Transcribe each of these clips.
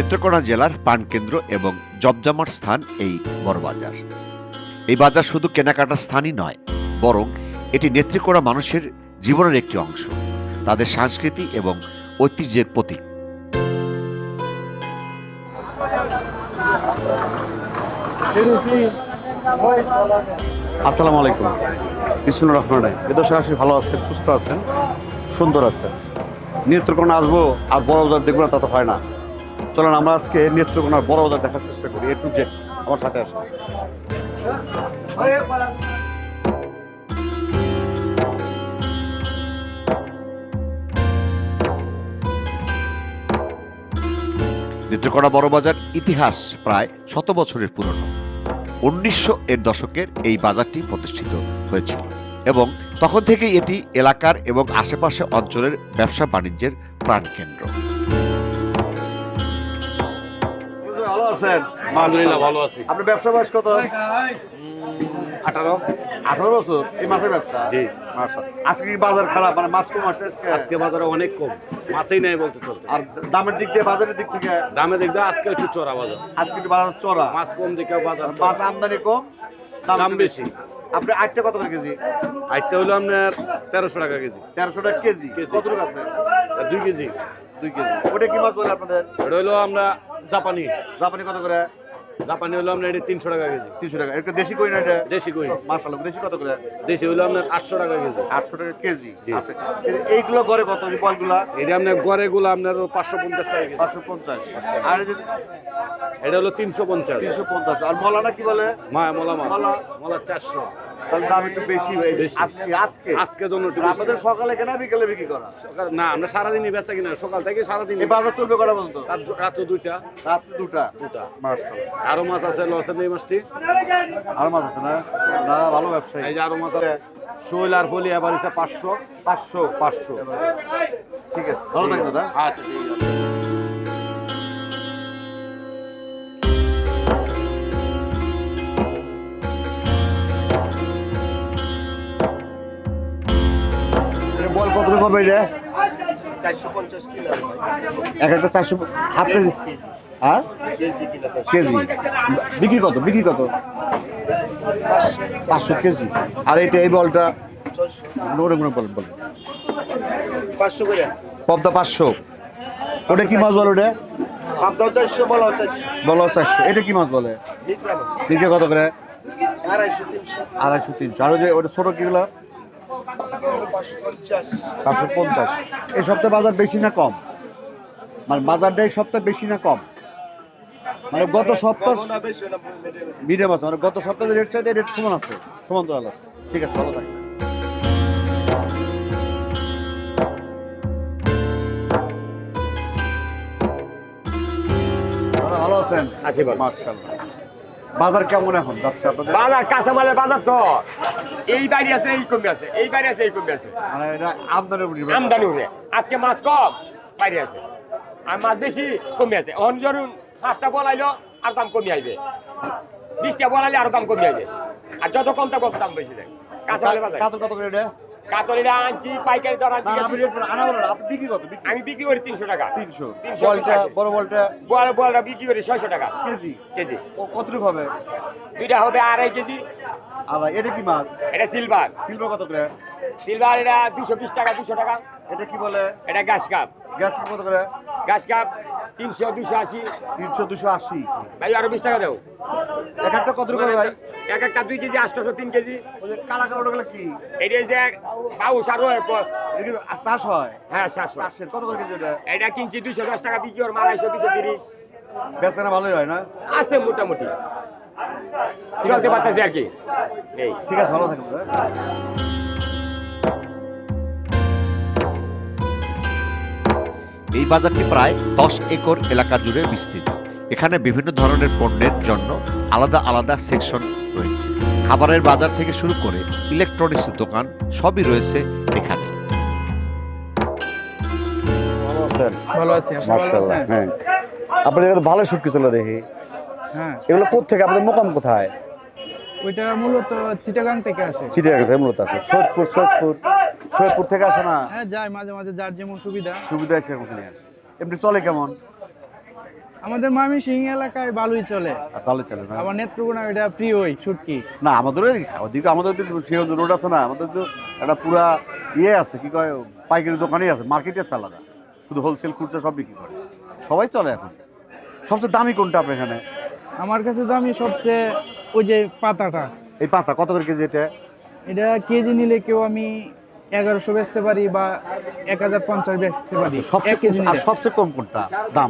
নেত্রকোনা জেলার পানকেন্দ্র এবং জমজমাট স্থান এই বড় বাজার। এই বাজার শুধু কেনাকাটার স্থানই নয়, বরং এটি নেত্রকোনা মানুষের জীবনের একটি অংশ, তাদের সংস্কৃতি এবং ঐতিহ্যের প্রতীক। আসসালামু আলাইকুম। বিসমুল্লাহ রহমান রাহিম এ দর্শক আসলে ভালো আছেন, সুস্থ আছেন, সুন্দর আছেন। নেত্রকোনা আসব আর বড় বাজার দেখব না, তা তো হয় না। চলেন, আমরা আজকে নেত্রকোনার বড় বাজার দেখার চেষ্টা করি। এ টু জেড, আমার সাথে আসেন। নেত্রকোনা বড় বাজার ইতিহাস প্রায় শত বছরের পুরনো। উনিশশো এর দশকের এই বাজারটি প্রতিষ্ঠিত হয়েছিল এবং তখন থেকে এটি এলাকার এবং আশেপাশে অঞ্চলের ব্যবসা বাণিজ্যের প্রাণকেন্দ্র। আছেন? আলহামদুলিল্লাহ ভালো আছি। আপনার ব্যবসা বয়স কত? আঠারো। আঠারো বছর? এই মাছের ব্যবসা? জি। আজকে কি বাজার খারাপ? মানে মাছ কম আসছে আজকে? আজকে বাজারে অনেক কম। মাছই নাই বলতে চলতে। আর দামের দিক দিয়ে বাজারের দিক থেকে? দামে দেখবে আজকে একটু চড়া বাজার। আজকে একটু বাজার চড়া। মাছ কম দেখে বাজার মাছ আমদানি কম দাম বেশি। আপনি আটটা কত করে কেজি? আজকে হলো আপনার তেরোশো টাকা কেজি। তেরোশো টাকা কেজি। কত টাকা আছে? দুই কেজি। দুই কেজি। ওটা কি মাছ বলে আপনাদের? এটা হলো আমরা জাপানি। জাপানি কত করে? জাপানি হলো আপনার এটা তিনশো টাকা কেজি। তিনশো টাকা। এটা দেশি কই না এটা? দেশি কই? মাসাল্লাহ দেশি কত করে? দেশি হলো আপনার আটশো টাকা কেজি। আটশো টাকা কেজি। আচ্ছা এই- এইগুলো করে কত? বলগুলা? এটা আপনার গড়ে গুলো আপনার পাঁচশো পঞ্চাশ টাকা পাঁচশো পঞ্চাশ। আর এটা হলো তিনশো পঞ্চাশ। তিনশো পঞ্চাশ। আর মলানা কি বলে? মায়া মোলা মাছ মলা। চারশো। তাহলে দাম একটু বেশি হয়ে আজকে আজকে। আজকে জন্য একটু আর আপনাদের সকালে কেনা বিকেলে বিক্রি করা? না আমরা সারাদিনই বেচা কিনা। সকাল থেকে সারাদিন বাজার চলবে পর্যন্ত? রাত্র দুইটা। রাত্রি দুটা। দুটা। আরও মাছ আছে লসের নেই মাছটি। আর মাছ আছে না? না ভালো ব্যবসায়ী। এই যে আরও মাছ আছে। শৈল আর ফলি আবার হচ্ছে পাঁচশো। পাঁচশো পাঁচশো। ঠিক আছে। ভালো থাকবে দাদা। আচ্ছা ঠিক আছে। বল পাবে এটা এক একটা চারশো হাফ কেজি? হ্যাঁ? কেজি বিক্রি কত? বিক্রি কত? পাঁচশো কেজি। আর এটা এই বলটা? নোরে বলেন বলেন। পাঁচশো করে। পদ্মা পাঁচশো। ওটা কি মাছ বলে ওটা? বলো চারশো এটা কি মাছ বলে? বিক্রি কত করে? আড়াইশো তিনশো। আড়াইশো তিনশো। আর ওই যে ওটা ছোটো কিগুলো পাঁচশো পঞ্চাশ। এই সপ্তাহে বাজার বেশি না কম? মানে বাজারটা এই সপ্তাহে বেশি না কম? মানে গত সপ্তাহ না বেশি মিডিয়াম। আছে মানে গত সপ্তাহে রেট চাইতে রেট সমান আছে সমান তো আছে। ঠিক আছে ভালো থাকবে ভালো আছেন? আছি মার্শাল্লাহ বাজার কেমন এখন? যাচ্ছে আপনাদের? বাজার কাঁচামালের বাজার তো। এই বাড়ি আছে এই কমে আছে এই বাড়ি আছে এই কমে আছে। মানে এটা আমদানি করে। আমদানি উঠে। আজকে মাছ কম বাড়ি আছে। আর মাছ বেশি কমে আছে। অন ধরুন পাঁচটা বলাইলো আর দাম কমে আইবে। বিশটা বলাইলে আর দাম কমে আইবে। আর যত কম তত দাম বেশি যায় কাঁচামালের বাজার। কাতল কত করে কাতলিটা আনছি পাইকারি দর আনছি আমি বিক্রি করি তিনশো টাকা। তিনশো। বলটা বড় বলটা? বিক্রি করি ছয়শো টাকা। কেজি? কেজি। কতটুকু হবে? দুইটা হবে আড়াই কেজি। আর এটা কি মাছ? এটা সিলভার। সিলভার কত করে? সিলভার এটা দুশো বিশ টাকা দুশো টাকা। এটা কি বলে? এটা গাছ কাপ। গ্যাস কত করে? গাছ কাপ তিনশো দুশো আশি। তিনশো দুশো আশি। ভাই আরও বিশ টাকা দেও। এক একটা কত করে ভাই? এক একটা দুই কেজি আটশোশো তিন কেজি। কালা কাপড় কি? এটা যে পাউস আরও চাষ হয়? হ্যাঁ সাতশো চাষের কত করে কেজি এটা এটা কিনছি দুইশো দশ টাকা বিক্রি ওর মারাইশো দুশো তিরিশ। বেচারা ভালোই হয় না? আছে মোটামুটি। চলতে পারতেছে আর কি। এই। ঠিক আছে ভালো থাকবে এই বাজারটি প্রায় দশ একর এলাকা জুড়ে বিস্তৃত। এখানে বিভিন্ন ধরনের পণ্যের জন্য আলাদা আলাদা সেকশন রয়েছে। খাবারের বাজার থেকে শুরু করে ইলেকট্রনিক্স দোকান সবই রয়েছে এখানে। ভালো আছি আপনি ভালো হ্যাঁ। আপনাদের এখানে ভালো শুটকি ছিল দেখি। হ্যাঁ। এগুলো কোথা থেকে আপনাদের মোকাম কোথায়? ওইটা মূলত চিটাগাং থেকে আসে। চিটিয়াগা থেকে মূলত আছে সৈয়দপুর সৈয়দপুর। সৈয়দপুর থেকে আসে না? হ্যাঁ যায় মাঝে মাঝে যার যেমন সুবিধা। সুবিধা এখানে আসে। এমনি চলে কেমন? আমাদের মামি সিং এলাকায় বালুই চলে। তাহলে চলে না? আবার নেত্রকোনা এটা প্রিয়ই ছুটকি না আমাদের ওদিকে আমাদের ওদিকে রোড আছে না আমাদের তো একটা পুরা ইয়ে আছে কি কয় পাইকারি দোকানই আছে মার্কেটে আছে আলাদা। শুধু হোলসেল খুচরা সব বিক্রি করে। সবাই চলে এখন। সবচেয়ে দামি কোনটা আপনার এখানে? আমার কাছে তো আমি সবচেয়ে ওই যে পাতাটা। এই পাতা কত করে কেজি এটা? এটা কেজি নিলে কেউ আমি এগারোশো বেচতে পারি বা এক হাজার পঞ্চাশ বেচতে পারি। এক সবচেয়ে কম কোনটা? দাম?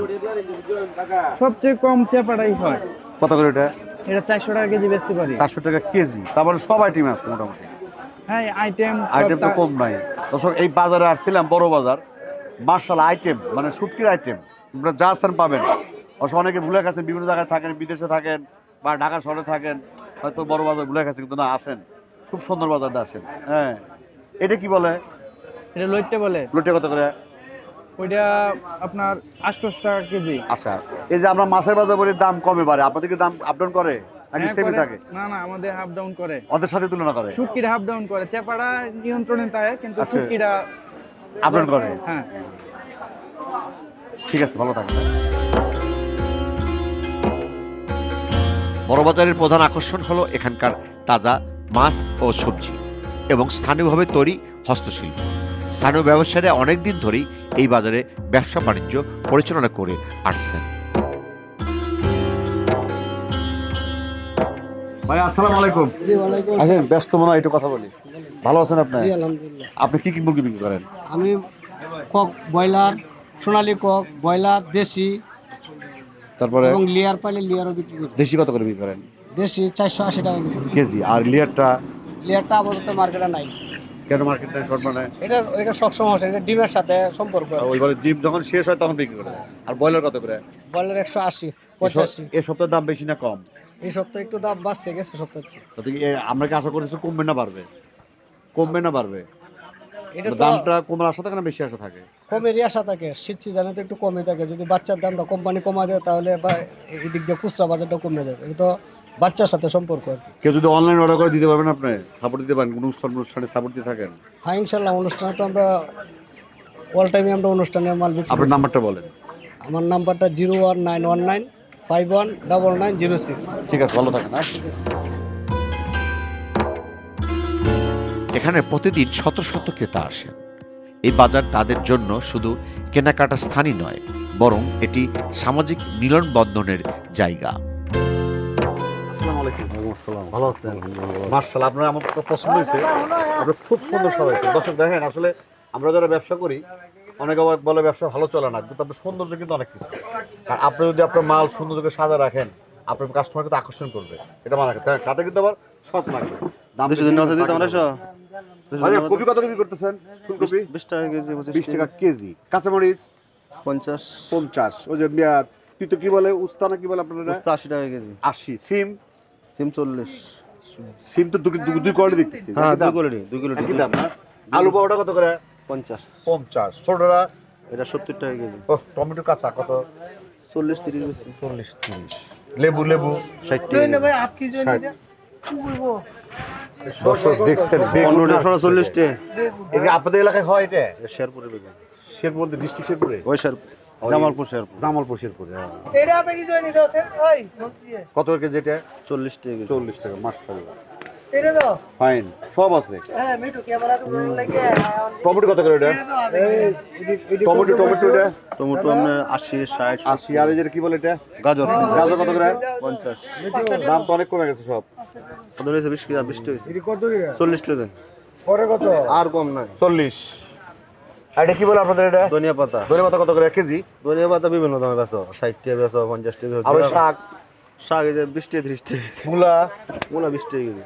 সবচেয়ে কম চেপাটাই হয়। কত করে এটা? এটা চারশো টাকা কেজি বেচতে পারি। চারশো টাকা কেজি। তারপরে সব আইটেম আছে মোটামুটি। হ্যাঁ আইটেম আইটেম তো কম নাই। দর্শক এই বাজারে আসছিলাম বড় বাজার। মার্শাল আইটেম মানে শুটকির আইটেম আপনারা যা আছেন পাবেন। অবশ্য অনেকে ভুলে গেছেন বিভিন্ন জায়গায় থাকেন বিদেশে থাকেন বা ঢাকা শহরে থাকেন। হয়তো বড় বাজার ভুলে গেছেন কিন্তু না আসেন। খুব সুন্দর বাজারটা আসেন। হ্যাঁ। এটা কি বলে? এটা লইটে বলে। লোটে কত করে? ওইটা আপনার আটশোশো টাকা কেজি। আচ্ছা এই যে আমরা মাছের বাজার বলি দাম কমে বাড়ে আপনাদের কি দাম আপ ডাউন করে? নাকি হ্যাঁ, সেমই থাকে? না না আমাদের হাফ ডাউন করে। ওদের সাথে তুলনা করে? শুটকিটা হাফ ডাউন করে। চেপাড়া নিয়ন্ত্রণে থাকে কিন্তু আচ্ছা। শুটকিটা আপ ডাউন করে? হ্যাঁ। ঠিক আছে ভালো থাকবেন। বড়বাজারের প্রধান আকর্ষণ হলো এখানকার তাজা মাছ ও সবজি। এবং স্থানীয়ভাবে তৈরি হস্তশিল্প। স্থানীয় ব্যবসায়ীরা অনেক দিন ধরেই এই বাজারে ব্যবসা বাণিজ্য পরিচালনা করে আসছেন। ভাই আসসালামু আলাইকুম। আছেন ব্যস্ত মনে হয় একটু কথা বলি। ভালো আছেন আপনি? আলহামদুলিল্লাহ। আপনি কি কি মুরগি বিক্রি করেন? আমি কক ব্রয়লার সোনালী কক ব্রয়লার দেশি তারপরে? এবং লেয়ার পাইলে লিয়ারও বিক্রি করি। দেশি কত করে বিক্রি করেন? দেশি চারশো আশি টাকা কেজি। আর লিয়ারটা? লিয়ারটা আপাতত মার্কেটে নাই। কেন মার্কেটটা শর্ট মানে এটা এটা সব সমস্যা এটা ডিমের সাথে সম্পর্ক। ওইবারে জিপ যখন শেষ হয় তখন বিক্রি করে আর ব্রয়লার কত করে? ব্রয়লার একশো আশি পঁচাশি। এ সপ্তাহের দাম বেশি না কম? এই সপ্তাহে একটু দাম বাড়ছে গেছে সপ্তাহে আমরা কি আশা করতেছি কমবে না বাড়বে? কমবে না বাড়বে? এটা দামটা কমার আশা থাকে না বেশি আশা থাকে? কমেরই আশা থাকে শীত সিজনে তো একটু কমে থাকে। যদি বাচ্চার দামটা কোম্পানি কমা যায় তাহলে বা এই দিক দিয়ে খুচরা বাজারটা কমে যাবে। এটা তো বাচ্চার সাথে সম্পর্ক আর কি। কেউ যদি অনলাইন অর্ডার করে দিতে পারবেন আপনি? সাপোর্ট দিতে পারেন? কোনো অনুষ্ঠান অনুষ্ঠানে সাপোর্ট দিয়ে থাকেন? হ্যাঁ ইনশাল্লাহ অনুষ্ঠানে তো আমরা অল টাইমে আমরা অনুষ্ঠানের মাল বিক্রি আপনার নাম্বারটা বলেন। আমার নাম্বারটা zero one nine one nine five one double nine zero six ঠিক আছে ভালো থাকেন হ্যাঁ? এখানে প্রতিদিন শত শত ক্রেতা আসেন। এই বাজার তাদের জন্য শুধু কেনাকাটা স্থানই নয় বরং এটি সামাজিক মিলন বন্ধনের জায়গা। ভালো আছেন? মার্শাল আপনার আমার তো পছন্দ হয়েছে। আপনি খুব সুন্দর সবাইছে দর্শক দেখেন আসলে আমরা যারা ব্যবসা করি অনেকে আবার বলে ব্যবসা ভালো চলে না কিন্তু আপনার সৌন্দর্য কিন্তু অনেক কিছু। আর আপনি যদি আপনার মাল সৌন্দর্যকে সাজা রাখেন আপনার কাস্টমারকে তো আকর্ষণ করবে। এটা মানে রাখেন তাতে কিন্তু আবার সৎ লাগবে। দাম বেশি দিতে আমরা আচ্ছা কপি কত কপি করতেছেন? ফুলকপি? বিশ টাকা কেজি বিশ টাকা কেজি। কাঁচামরিচ? পঞ্চাশ। পঞ্চাশ। ওই যে তিতো কি বলে? উস্তা না কি বলে আপনারা আশি টাকা কেজি। আশি। সিম? সিম চল্লিশ। সিম তো দুই দুই- দুই কোয়ালিটি দেখতেছি। হ্যাঁ দুই কোয়ালিটি দুই কোয়ালিটি দাম না আলু পাউডার কত করে? পঞ্চাশ। পঞ্চাশ। ছোটরা? এটা সত্তর টাকা কেজি। ও টমেটো কাঁচা কত? চল্লিশ তিরিশ বেশি। চল্লিশ তিরিশ। লেবু লেবু? ষাট টাকা ষাট। দর্শক দেখছেন বেগুন চল্লিশ টাকা এটা আপনাদের এলাকায় হয় এটা? শেরপুরে বেগুন। শেরপুর ডিস্ট্রিক্ট শেরপুরে? ওই শেরপুর। জামালপুর শেরপুর। জামালপুর শেরপুরে হ্যাঁ। কত করে কেজি এটা? চল্লিশ টাকা চল্লিশ টাকা মাসাল্লাহ ফাইন। সব আছে। টমেটো কত করে এটা? টমেটো টমেটো এটা? টমেটো আপনার আশি ষাট আশি আর এই যে কি বলে এটা? গাজর। গাজর কত করে? পঞ্চাশ। দাম তো অনেক কমে গেছে সব। কত হয়েছে বিশ টাকা বিশ টাকা চল্লিশ টাকা। আর কম নাই। চল্লিশ। আর এটা কি বলে আপনাদের এটা? ধনিয়া পাতা। ধনে পাতা কত করে? এক কেজি? ধনিয়া পাতা বিভিন্ন দামে বেচো ষাট টাকা বেচো পঞ্চাশ টাকা ওই শাক? শাক এই যে বিশ টাকা ত্রিশ টাকা মূলা? মূলা বিশ টাকা কেজি।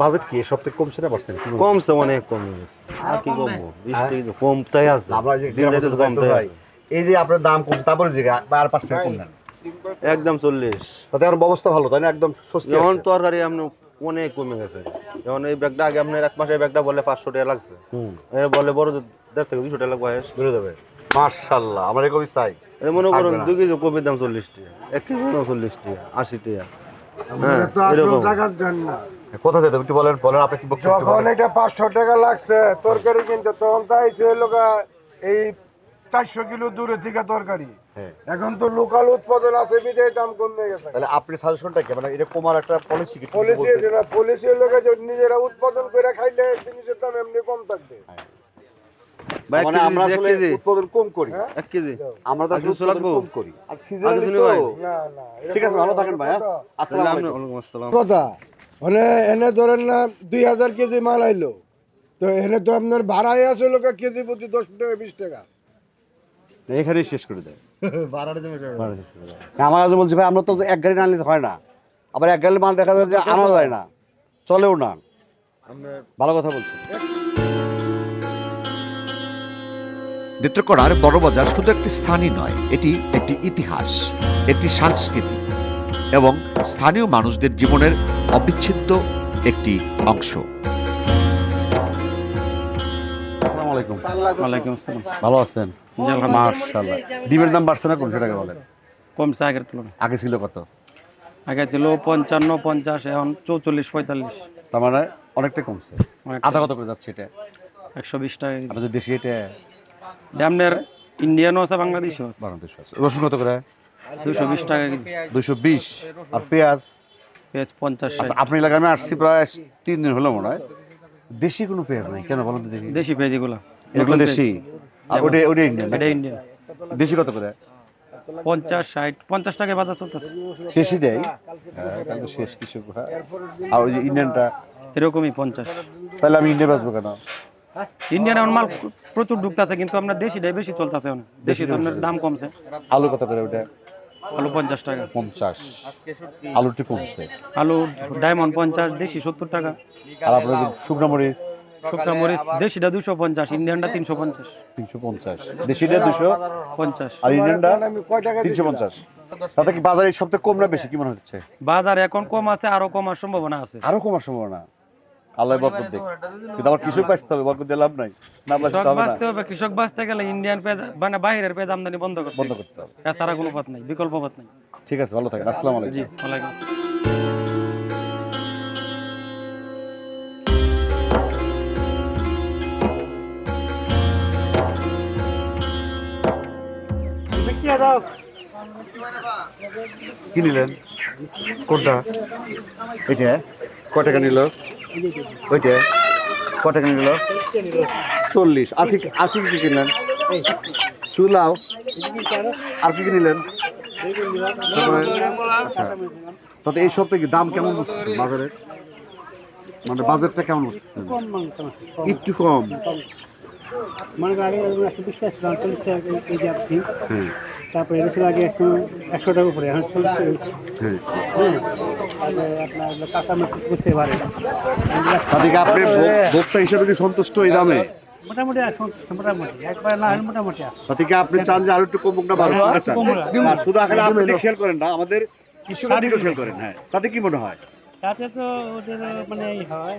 বাজেট কি? সব থেকে কমছে না পার্সেন্ট কমছে অনেক কমে গেছে। আর কি কমবো? বিশ টাকা কমতেই আছে। আমরা যে দিন যাইতে তো কমতেই ভাই আছে। এই যে আপনার দাম কমছে তারপরে যে আর পাঁচ টাকা কমলেন একদম চল্লিশ। তাতে আর ব্যবস্থা ভালো তাই না? একদম সস্তি এখন তরকারি আপনি অনেক কমে গেছে। যেমন এই ব্যাগটা আগে আপনার এক মাসের ব্যাগটা বলে পাঁচশো টাকা লাগছে। হুম। এ বলে বড় দেড় থেকে দুশো টাকা লাগবে হায়েস্ট। বেরো যাবে। মার্শাল্লাহ আমার এরকমই চাই। মনে করুন। দুই কেজি কপির দাম চল্লিশ টাকা এক কেজি দাম চল্লিশ টাকা আশি টাকা। হ্যাঁ কোথা যেতে একটু বলেন বলেন আপনি কি যখন এটা পাঁচশো টাকা লাগছে তরকারি কিনতে তখন তাই ছিল এই চারশো কিলো দূরে থেকে তরকারি। হ্যাঁ। এখন তো লোকাল উৎপাদন আছে দাম কমে গেছে। তাহলে আপনি সাজেশনটা কি? মানে এটা কমার একটা পলিসি কি? পলিসি যেটা পলিসির লোকে নিজেরা উৎপাদন করে খাইলে জিনিসের দাম এমনি কম থাকবে। মানে আমরা আসলে উৎপাদন কম করি। এক কেজি। আমরা তো আসলে কিছু উৎপাদন লাগবো? কম করি। আর আর সিজনালি কিছু তো নেই ভাই? না না ঠিক আছে ভালো থাকেন ভাই হ্যাঁ? আসসালামু আলাইকুম আসসালাম কথা। মানে এনে ধরেন না দুই হাজার কেজি মাল আইলো। তো এনে তো আপনার ভাড়াই আছে লোকে কেজি প্রতি দশ টাকা বিশ টাকা। এখানেই শেষ করে দেয়। আমার কাছে বলছি ভাই আমরা তো এক গাড়ি না আনলে হয় না। আবার এক গাড়ি মাল দেখা যায় যে আনা যায় না। চলেও না। ভালো কথা বলছি। নেত্রকোনার বড়বাজার শুধু একটি স্থানই নয় এটি একটি ইতিহাস একটি সংস্কৃতি এবং স্থানীয় মানুষদের জীবনের অবিচ্ছেদ্য একটি অংশ। আসসালামু আলাইকুম। ওয়ালাইকুম আসসালাম। ভালো আছেন? মাশাআল্লাহ। ডিমের দাম বাড়ছে না কোনশো টাকা বলেন? কমছে আগের তুলনায়। আগে ছিল কত? আগে ছিল পঞ্চান্ন পঞ্চাশ এখন চৌচল্লিশ পঁয়তাল্লিশ। তার মানে অনেকটা কমছে। আধা কত করে যাচ্ছে এটা? একশো বিশ টাকা আমাদের দেশি এটা। ড্যামনের ইন্ডিয়ানও আছে বাংলাদেশও আছে। বাংলাদেশ আছে। রসুন কত করে? দুশো বিশ টাকা দুইশো বিশ। আর পেঁয়াজ? পেঁয়াজ পঞ্চাশ আচ্ছা আপনি এলাকায় আমি আসছি প্রায় তিন দিন হলো মনে হয়। দেশি কোনো পেঁয়াজ নাই? কেন বলুন দেখি। দেশি পেঁয়াজ এগুলো। এগুলো দেশি? ওটা ওটা ইন্ডিয়ান এটা ইন্ডিয়ান দেশি কত করে? পঞ্চাশ ষাট পঞ্চাশ টাকা বাজার চলতেছে। দেশি দেয়? তাহলে শেষ কিছু। আর ওই যে ইন্ডিয়ানটা এরকমই পঞ্চাশ। তাহলে আমি ইন্ডিয়া বেচবো কেন? ইন্ডিয়ান এখন মাল প্রচুর ঢুকতেছে কিন্তু আপনার দেশিটাই বেশি চলতেছে এখন। দেশি তো আপনার দাম কমছে। আলু কত করে ওটা? আলু পঞ্চাশ টাকা। পঞ্চাশ। আলুটি কমছে। আলু ডায়মন্ড পঞ্চাশ দেশি সত্তর টাকা। আর আপনার শুকনো মরিচ? শুকনা মরিচ দেশিটা দুশো পঞ্চাশ ইন্ডিয়ানটা তিনশো পঞ্চাশ। তিনশো পঞ্চাশ। দেশিটা দুশো পঞ্চাশ। আর ইন্ডিয়ানটা তিনশো পঞ্চাশ। তাতে কি বাজারে এই সপ্তাহে কম না বেশি কি মনে হচ্ছে? বাজার এখন কম আছে আরও কমার সম্ভাবনা আছে। আরও কমার সম্ভাবনা। আল্লাহ বরকত দেখ কিন্তু আমার কৃষক বাঁচতে হবে বরকত দিয়ে লাভ নাই। না বাঁচতে হবে বাঁচতে হবে কৃষক বাঁচতে গেলে ইন্ডিয়ান পেঁয়াজ মানে বাইরের পেঁয়াজ আমদানি বন্ধ করতে বন্ধ করতে হবে। এছাড়া কোনো পথ নেই বিকল্প পথ নেই। ঠিক আছে ভালো থাকেন আসসালামু আলাইকুম। জি ওয়ালাইকুম কি নিলেন? কোনটা? ওইটা। কয় টাকা নিল? ওইটা। কয় টাকা নিল? চল্লিশ। আর কি আর কি কি কিনলেন? সুলাও আর কি কি নিলেন? আচ্ছা। তাতে এই সপ্তাহে কি দাম কেমন বুঝতেছেন বাজারে? মানে বাজারটা কেমন বুঝতেছেন? একটু কম। মনে একশো বিশ টাকা চল্লিশ হ্যাঁ। তারপরে এটা ছিল আগে একশো একশো টাকা উপরে এখন চল্লিশ টাকা হ্যাঁ। হ্যাঁ। আপনার কাঁচা মাছ বুঝতে পারে। আপনি ভোক্তা হিসেবে কি সন্তুষ্ট এই দামে? মোটামুটি সন্তুষ্ট, মোটামুটি। একবার না হলে মোটামুটি আছে। আপনি চান যে আরও একটু কমুক না বাড়ুক। চান শুধু আসলে আপনি খেয়াল করেন না আমাদের কৃষকের খেয়াল করেন হ্যাঁ। তাতে কি মনে হয়? তাতে তো ওদের মানে হয়।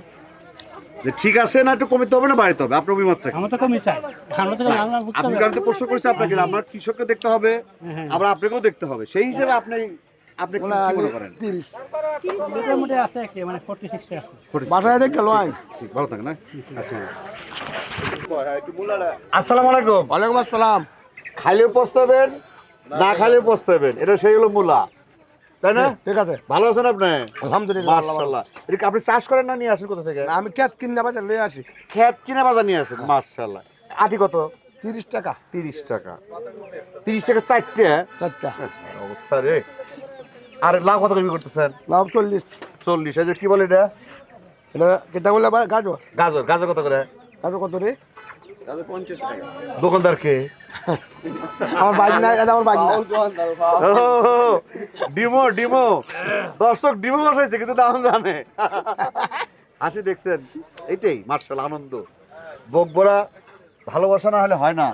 যে ঠিক আছে না একটু কমিতে হবে না বাড়িতে হবে। আপনার অভিমতটা কি? আমরা তো কমই চাই। আমরা তো আপনি আমি তো প্রশ্ন করেছি আপনাকে আপনার কৃষককে দেখতে হবে হ্যাঁ। আবার আপনাকেও দেখতে হবে। সেই হিসেবে আপনি আপনি কি মনে করেন? মোটামুটি আছে কি মানে ফোর্টি সিক্সটি আছে। বাসায় দেখে লয় ঠিক ভালো থাকেন না আচ্ছা। আসসালামু আলাইকুম। ওয়ালাইকুম আসসালাম। খাইলেও পস্তাবেন না খাইলেও পস্তাবেন। এটা সেই হলো মূলা। তাই না? ঠিক আছে। ভালো আছেন আপনি? আলহামদুলিল্লাহ। মাশাআল্লাহ। এটা আপনি চাষ করেন না নিয়ে আসেন কোথা থেকে? আমি ক্যাট কিনে বাজে লয়ে আসি। খেত কিনে বাজার নিয়ে আসেন মাশাআল্লাহ। আটি কত? তিরিশ টাকা। তিরিশ টাকা। তিরিশ টাকা চারটে চারটা। অবস্থা রে। আর লাউ কত কমি করতেছেন? লাভ চল্লিশ। চল্লিশ এই যে কি বলে এটা? এটা কেটা বলে গাজর? গাজর গাজর কত করে? গাজর কত রে? দোকানদার কে আমার বাইক নাই এটা আমার বাইক ডিমো ডিমো। দর্শক ডিমো বসাইছে কিন্তু দাম জানে। হাসি দেখছেন এইটাই মার্শাল আনন্দ। বকবরা ভালোবাসা না হলে হয় না।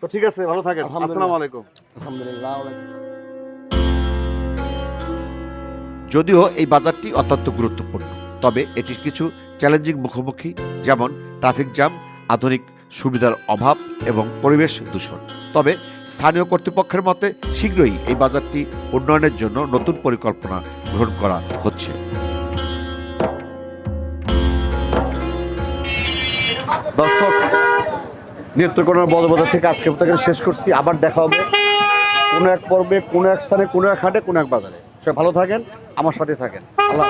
তো ঠিক আছে ভালো থাকেন। আসসালামু আলাইকুম। আলহামদুলিল্লাহ যদিও এই বাজারটি অত্যন্ত গুরুত্বপূর্ণ তবে এটির কিছু চ্যালেঞ্জিং মুখোমুখি যেমন ট্রাফিক জ্যাম আধুনিক সুবিধার অভাব এবং পরিবেশ দূষণ। তবে স্থানীয় কর্তৃপক্ষের মতে শীঘ্রই এই বাজারটি উন্নয়নের জন্য নতুন পরিকল্পনা গ্রহণ করা হচ্ছে। দর্শক, নেত্রকোনার বড়বাজার থেকে আজকে থেকে শেষ করছি। আবার দেখা হবে কোনো এক পর্বে, কোনো এক স্থানে, কোনো এক হাটে, কোনো এক বাজারে। সে ভালো থাকেন, আমার সাথে থাকেন। আল্লাহ।